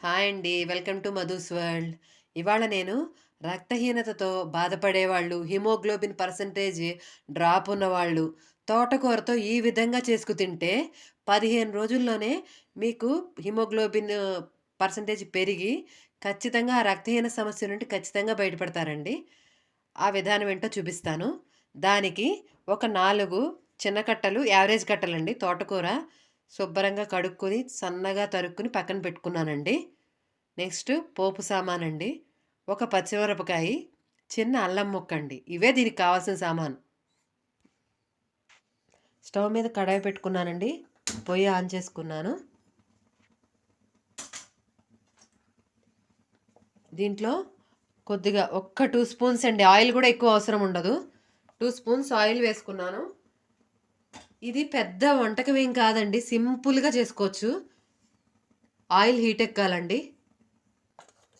Hi అండి. Welcome to Madhu's world. ఇవాళ నేను రక్తహీనతతో బాధపడేవాళ్ళు, హిమోగ్లోబిన్ పర్సెంటేజ్ డ్రాప్ ఉన్నవాళ్ళు, తోటకూరతో ఈ విధంగా చేసుకు తింటే 15 రోజుల్లోనే మీకు హిమోగ్లోబిన్ పర్సెంటేజ్ పెరిగి ఖచ్చితంగా ఆ రక్తహీన సమస్య నుండి ఖచ్చితంగా బయటపడతారండి. ఆ విధానం ఏంటో చూపిస్తాను. దానికి ఒక నాలుగు చిన్న కట్టలు, యావరేజ్ కట్టలండి తోటకూర శుభ్రంగా కడుక్కొని, సన్నగా తరుక్కుని పక్కన పెట్టుకున్నానండి. నెక్స్ట్ పోపు సామానండి. ఒక పచ్చిమిరపకాయి, చిన్న అల్లం ముక్కండి. ఇవే దీనికి కావాల్సిన సామాను. స్టవ్ మీద కడాయి పెట్టుకున్నానండి. పొయ్యి ఆన్ చేసుకున్నాను. దీంట్లో కొద్దిగా ఒక్క టూ స్పూన్స్ అండి. ఆయిల్ కూడా ఎక్కువ అవసరం ఉండదు. టూ స్పూన్స్ ఆయిల్ వేసుకున్నాను. ఇది పెద్ద వంటకం ఏం కాదండి. సింపుల్‌గా చేసుకోవచ్చు. ఆయిల్ హీట్ ఎక్కాలండి.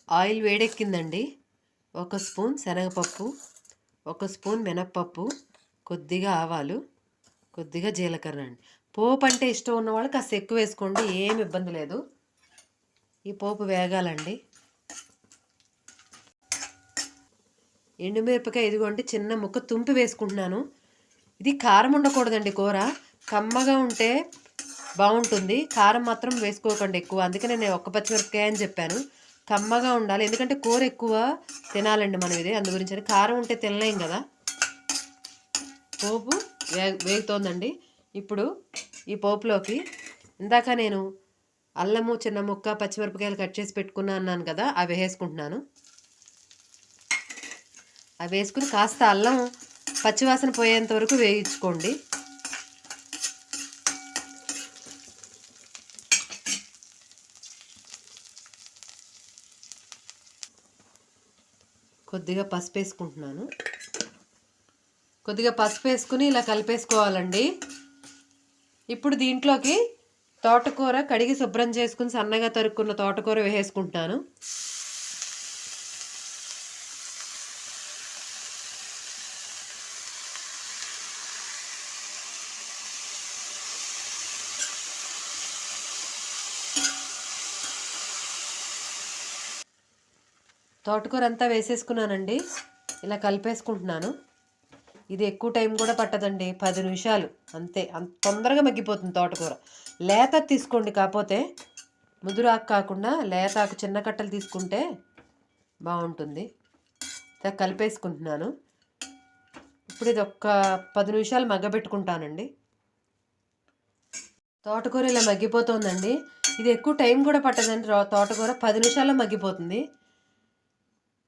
ఆయిల్ వేడెక్కిందండి. ఒక స్పూన్ శనగపప్పు, ఒక స్పూన్ మినప్పప్పు, కొద్దిగా ఆవాలు, కొద్దిగా జీలకర్ర అండి. పోపు అంటే ఇష్టం ఉన్నవాళ్ళు కాస్త ఎక్కువ వేసుకోండి. ఏమి ఇబ్బంది లేదు. ఈ పోపు వేగాలండి. ఎండుమిరపకాయ ఇదిగోండి చిన్న ముక్క తుంపి వేసుకుంటున్నాను. ఇది కారం ఉండకూడదండి కూర. కమ్మగా ఉంటే బాగుంటుంది కారం మాత్రం వేసుకోకండి ఎక్కువ. అందుకనే నేను ఒక్క పచ్చిమిరపకాయ అని చెప్పాను. కమ్మగా ఉండాలి. ఎందుకంటే కూర ఎక్కువ తినాలండి మనం ఇది. అందు అని కారం ఉంటే తినలేం కదా! పోపు వే వేగుతోందండి. ఇప్పుడు ఈ పోపులోకి ఇందాక నేను అల్లము చిన్న ముక్క, పచ్చిమిరపకాయలు కట్ చేసి పెట్టుకున్నా అన్నాను కదా! అవి వేసుకుంటున్నాను. అవి వేసుకుని కాస్త అల్లం పచ్చివాసన పోయేంత వరకు వేయించుకోండి. కొద్దిగా పసుపు వేసుకుంటున్నాను. కొద్దిగా పసుపు వేసుకుని ఇలా కలిపేసుకోవాలండి. ఇప్పుడు దీంట్లోకి తోటకూర కడిగి శుభ్రం చేసుకుని సన్నగా తరుక్కున్న తోటకూర వేసేసుకుంటున్నాను. తోటకూర అంతా వేసేసుకున్నానండి. ఇలా కలిపేసుకుంటున్నాను. ఇది ఎక్కువ టైం కూడా పట్టదండి. పది నిమిషాలు అంతే. అంత తొందరగా మగ్గిపోతుంది తోటకూర. లేత తీసుకోండి కాకపోతే ముదురాకు కాకుండా లేతాకు చిన్న కట్టలు తీసుకుంటే బాగుంటుంది ఇలా కలిపేసుకుంటున్నాను. ఇప్పుడు ఇది ఒక్క పది నిమిషాలు మగ్గబెట్టుకుంటానండి. తోటకూర ఇలా మగ్గిపోతోందండి. ఇది ఎక్కువ టైం కూడా పట్టదండి తోటకూర పది నిమిషాల్లో మగ్గిపోతుంది.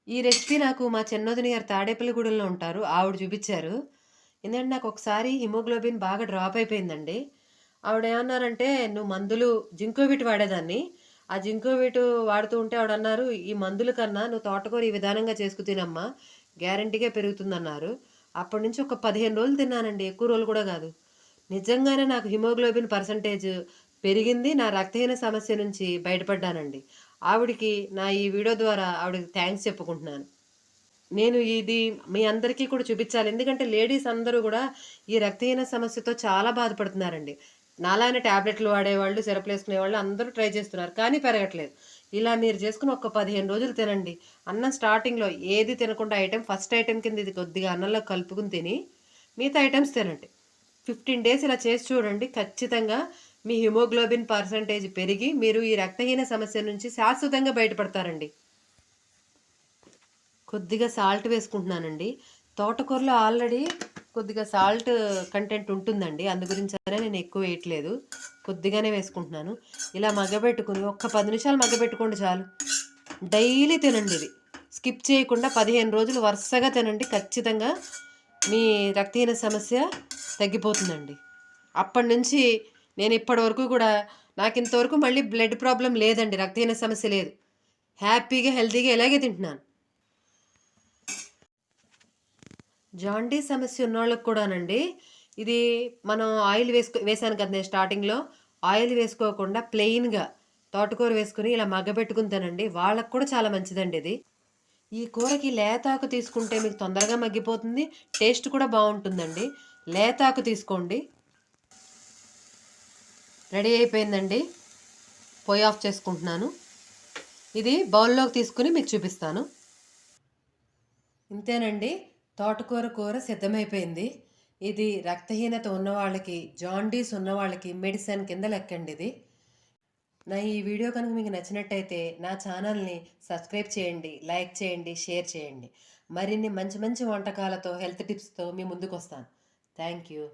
ఈ రెసిపీ నాకు మా చెన్నోదిని గారు తాడేపల్లిగూడెంలో ఉంటారు. ఆవిడ చూపించారు ఎందుకంటే నాకు ఒకసారి హిమోగ్లోబిన్ బాగా డ్రాప్ అయిపోయిందండి. ఆవిడ ఏమన్నారంటే "నువ్వు మందులు జింకోవిట్ వాడేదాన్ని. ఆ జింకోవిట్ వాడుతూ ఉంటే ఆవిడ అన్నారు ఈ మందుల కన్నా నువ్వు తోటకూర ఈ విధానంగా చేసుకు తినమ్మా. గ్యారంటీగా పెరుగుతుందన్నారు." అప్పటినుంచి ఒక 15 రోజులు తిన్నానండి. ఎక్కువ రోజులు కూడా కాదు. నిజంగానే నాకు హిమోగ్లోబిన్ పర్సెంటేజ్ పెరిగింది. నా రక్తహీన సమస్య నుంచి బయటపడ్డానండి. ఆవిడకి నా ఈ వీడియో ద్వారా ఆవిడకి థ్యాంక్స్ చెప్పుకుంటున్నాను. నేను ఇది మీ అందరికీ కూడా చూపించాలి ఎందుకంటే లేడీస్ అందరూ కూడా ఈ రక్తహీన సమస్యతో చాలా బాధపడుతున్నారండి. నాలానే టాబ్లెట్లు వాడేవాళ్ళు, సిరప్‌లేసుకునేవాళ్ళు అందరూ ట్రై చేస్తున్నారు. కానీ పెరగట్లేదు. ఇలా మీరు చేసుకుని ఒక 15 రోజులు తినండి. అన్నం స్టార్టింగ్‌లో ఏది తినకుండా ఐటెం ఫస్ట్ ఐటెం కింద ఇది కొద్దిగా అన్నంలో కలుపుకుని తిని మిగతా ఐటమ్స్ తినండి. 15 డేస్ ఇలా చేసి చూడండి. ఖచ్చితంగా మీ హిమోగ్లోబిన్ పర్సెంటేజ్ పెరిగి మీరు ఈ రక్తహీన సమస్య నుంచి శాశ్వతంగా బయటపడతారండి. కొద్దిగా సాల్ట్ వేసుకుంటున్నానండి. తోటకూరలో ఆల్రెడీ కొద్దిగా సాల్ట్ కంటెంట్ ఉంటుందండి. అందు గురించనే నేను ఎక్కువ వేయట్లేదు. కొద్దిగానే వేసుకుంటున్నాను. ఇలా మగ్గబెట్టుకుని ఒక్క పది నిమిషాలు మగ్గబెట్టుకోండి చాలు. డైలీ తినండి ఇది. స్కిప్ చేయకుండా 15 రోజులు వరుసగా తినండి. ఖచ్చితంగా మీ రక్తహీన సమస్య తగ్గిపోతుందండి. అప్పటినుంచి నేను ఇప్పటి వరకు కూడా నాకు ఇంతవరకు మళ్ళీ బ్లడ్ ప్రాబ్లం లేదండి. రక్తహీన సమస్య లేదు. హ్యాపీగా, హెల్తీగా ఇలాగే తింటున్నాను. జాండీస్ సమస్య ఉన్నోళ్ళకి కూడానండి. ఇది మనం ఆయిల్ వేసుకో వేశాను కదా నేను స్టార్టింగ్‌లో. ఆయిల్ వేసుకోకుండా ప్లెయిన్‌గా తోటకూర వేసుకుని ఇలా మగ్గబెట్టుకొని తినండి. కూడా చాలా మంచిదండి ఇది. ఈ కూరకి లేతాకు తీసుకుంటే మీకు తొందరగా మగ్గిపోతుంది. టేస్ట్ కూడా బాగుంటుందండి లేతాకు తీసుకోండి. రెడీ అయిపోయిందండి. పొయ్యి ఆఫ్ చేసుకుంటున్నాను. ఇది బౌల్లోకి తీసుకుని మీకు చూపిస్తాను. ఇంతేనండి తోటకూర కూర సిద్ధమైపోయింది. ఇది రక్తహీనత ఉన్నవాళ్ళకి జాండీస్ ఉన్నవాళ్ళకి మెడిసిన్ కింద లెక్కండి ఇది. నా ఈ వీడియో కనుక మీకు నచ్చినట్టయితే నా ఛానల్ని సబ్స్క్రైబ్ చేయండి లైక్ చేయండి షేర్ చేయండి. మరిన్ని మంచి మంచి వంటకాలతో హెల్త్ టిప్స్తో మీ ముందుకు వస్తాను థ్యాంక్ యూ.